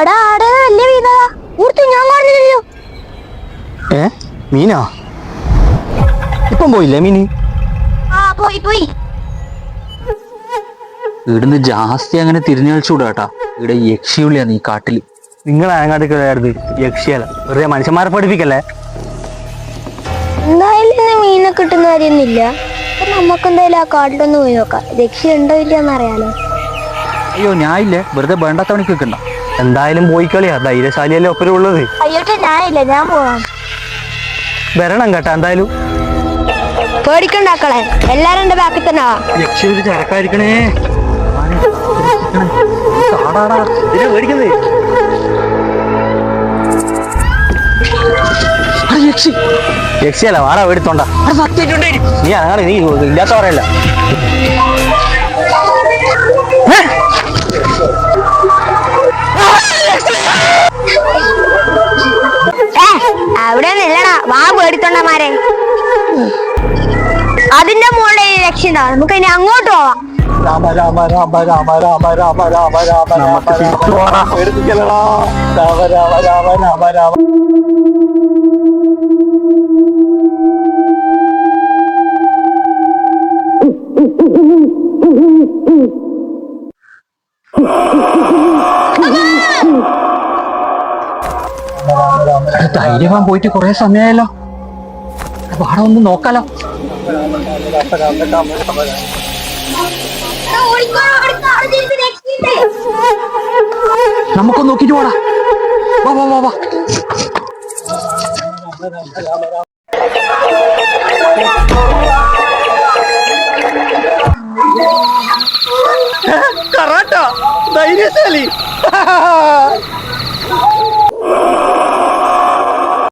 എടാ ആടെ വലിയ മീനതാ ഊർത്തു ഞാൻ പറഞ്ഞില്ലല്ലോ ഏ? മീനാ? ഇപ്പം പോയില്ലേ മീന്? ആ പോയി പോയി. ഇവിടുന്ന് ജാസ്തി അങ്ങനെ തിരിഞ്ഞു കളിച്ചുകൂടാട്ടാ ഇവിടെ യക്ഷിയുള്ളിയാണ് ഈ കാട്ടിൽ. നിങ്ങൾ അങ്ങാടിക്കലായിരുന്നു യക്ഷിയല്ല. വെറുതെ മനുഷ്യന്മാരെ പഠിപ്പിക്കല്ലേ? എന്തായാലും ഇന്ന് മീനെ കിട്ടുന്ന കാര്യമൊന്നുമില്ല. നമുക്ക് എന്തായാലും ആ കാട്ടിലൊന്ന് പോയി നോക്കാം. യക്ഷി ഉണ്ടോ ഇല്ല എന്നറിയാലോ അയ്യോ ഞാൻ ഇല്ലേ വെറുതെ വേണ്ടാത്തവണിക്ക് നിൽക്കണ്ട. വെക്കണ്ട എന്തായാലും പോയി കളിയാ. ധൈര്യശാലിയല്ലേ ഒപ്പരം ഉള്ളത്? അയ്യോട്ടെ ഞാനില്ല ഞാൻ പോവാം. വരണം കേട്ടാ എന്തായാലും. പേടിക്കണ്ടാക്കളെ എല്ലാരും എന്റെ ബാക്കി തന്നെ യക്ഷി ഒരു ചരക്കായിരിക്കണേ. പേടിക്കുന്നേ? യക്ഷി. യക്ഷിയല്ല വാടാ പേടിത്തോണ്ട നീ അങ്ങനെ നീ ഇല്ലാത്ത പറയല്ല. രക്ഷിത നമുക്ക് ഇനി അങ്ങോട്ട് പോവാം രാമ രാമ രാമ രാമ രാമ രാമ രാമ രാമ രാമ തിരിച്ചു രാമ രാമ രാമ രാമ രാമ ധൈര്യമാൻ പോയിട്ട് കുറെ സമയമായല്ലോ വാട ഒന്ന് നോക്കാലോ നമുക്കൊന്ന് നോക്കിട്ട് പോടാ വാ വാ വാ വാ. കറാട്ട ധൈര്യശാലി.